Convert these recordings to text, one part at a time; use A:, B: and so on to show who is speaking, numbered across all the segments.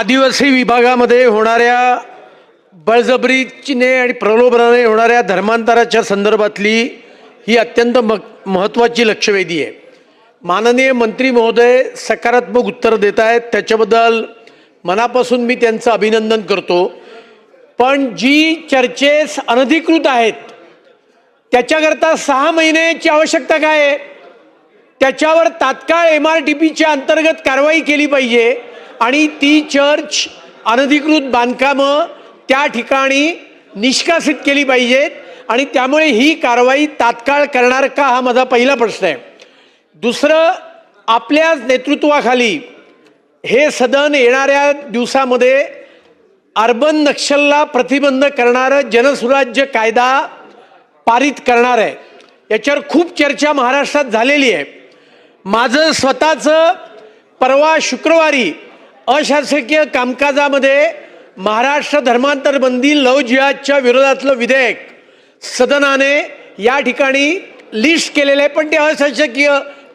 A: आदिवासी विभागामध्ये होणाऱ्या बळजबरीने आणि प्रलोभनाने होणाऱ्या धर्मांतराच्या संदर्भातली ही अत्यंत म महत्त्वाची लक्षवेधी आहे. माननीय मंत्री महोदय सकारात्मक उत्तर देत आहेत त्याच्याबद्दल मनापासून मी त्यांचं अभिनंदन करतो. पण जी चर्चेस अनधिकृत आहेत त्याच्याकरता सहा महिन्याची आवश्यकता काय आहे? त्याच्यावर तात्काळ एम आर टी पीच्या अंतर्गत कारवाई केली पाहिजे. आणि ती चर्च अनधिकृत बांधकामं त्या ठिकाणी निष्कासित केली पाहिजेत आणि त्यामुळे ही कारवाई तात्काळ करणार का हा माझा पहिला प्रश्न आहे. दुसरं आपल्याच नेतृत्वाखाली हे सदन येणाऱ्या दिवसामध्ये अर्बन नक्षलला प्रतिबंध करणारं जनसुराज्य कायदा पारित करणार आहे. याच्यावर खूप चर्चा महाराष्ट्रात झालेली आहे. माझं स्वतःचं परवा शुक्रवारी अशासकीय कामकाजामध्ये महाराष्ट्र धर्मांतर बंदी लव जिहादच्या विरोधातलं विधेयक सदनाने या ठिकाणी लिस्ट केलेलं आहे पण ते अशासकीय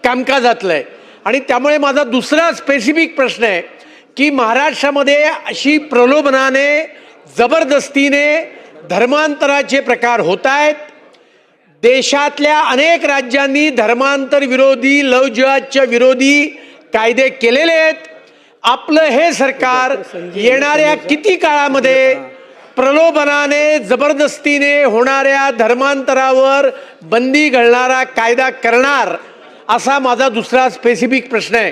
A: कामकाजातलं आहे आणि त्यामुळे माझा दुसरा स्पेसिफिक प्रश्न आहे की महाराष्ट्रामध्ये अशी प्रलोभनाने जबरदस्तीने धर्मांतराचे प्रकार होत आहेत देशातल्या अनेक राज्यांनी धर्मांतर विरोधी लव जिहादच्या विरोधी कायदे केलेले आहेत. आपलं हे सरकार येणाऱ्या किती काळामध्ये प्रलोभनाने जबरदस्तीने होणाऱ्या धर्मांतरावर बंदी घालणारा कायदा करणार असा माझा दुसरा स्पेसिफिक प्रश्न आहे.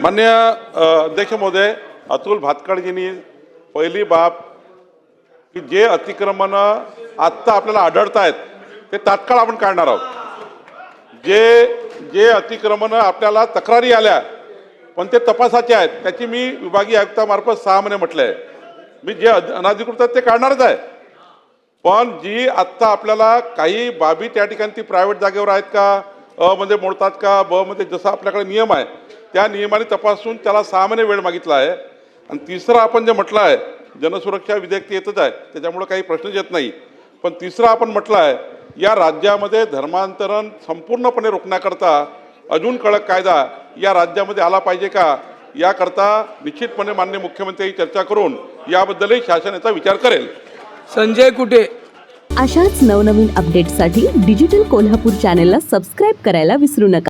B: मान्य अध्यक्ष महोदय अतुल भातखळजींनी पहिली बाब की जे अतिक्रमण आत्ता आपल्याला आढळत आहेत ते तात्काळ आपण काढणार आहोत. जे जे अतिक्रमण आपल्याला तक्रारी आल्या पण ते तपासाचे आहेत. त्याची मी विभागीय आयुक्तामार्फत सहा महिने म्हटलं आहे मी जे अनाधिकृत अनधिकृत आहेत ते काढणारच आहे. पण जी आत्ता आपल्याला काही बाबी त्या ठिकाणी ती प्रायव्हेट जागेवर आहेत का अ मध्ये मोडतात का ब मध्ये जसा आपल्याकडे नियम आहे त्या नियमाने तपासून त्याला सहा महिने वेळ मागितला आहे. आणि तिसरं आपण जे म्हटलं आहे जनसुरक्षा विधेयक ते येतच आहे. त्याच्यामुळं काही प्रश्नच येत नाही. पण तिसरं आपण म्हटलं आहे या राज्यामध्ये धर्मांतरण संपूर्णपणे रोखण्याकरता अजून कडक कायदा या राज्यामध्ये आला पाहिजे का? याकरता निश्चितपणे मान्य मुख्यमंत्री चर्चा करून याबद्दलही शासन याचा विचार करेल.
C: संजय कुटे
D: अशाच नवनवीन अपडेट्ससाठी डिजिटल कोल्हापूर चॅनेलला सबस्क्राईब करायला विसरू नका.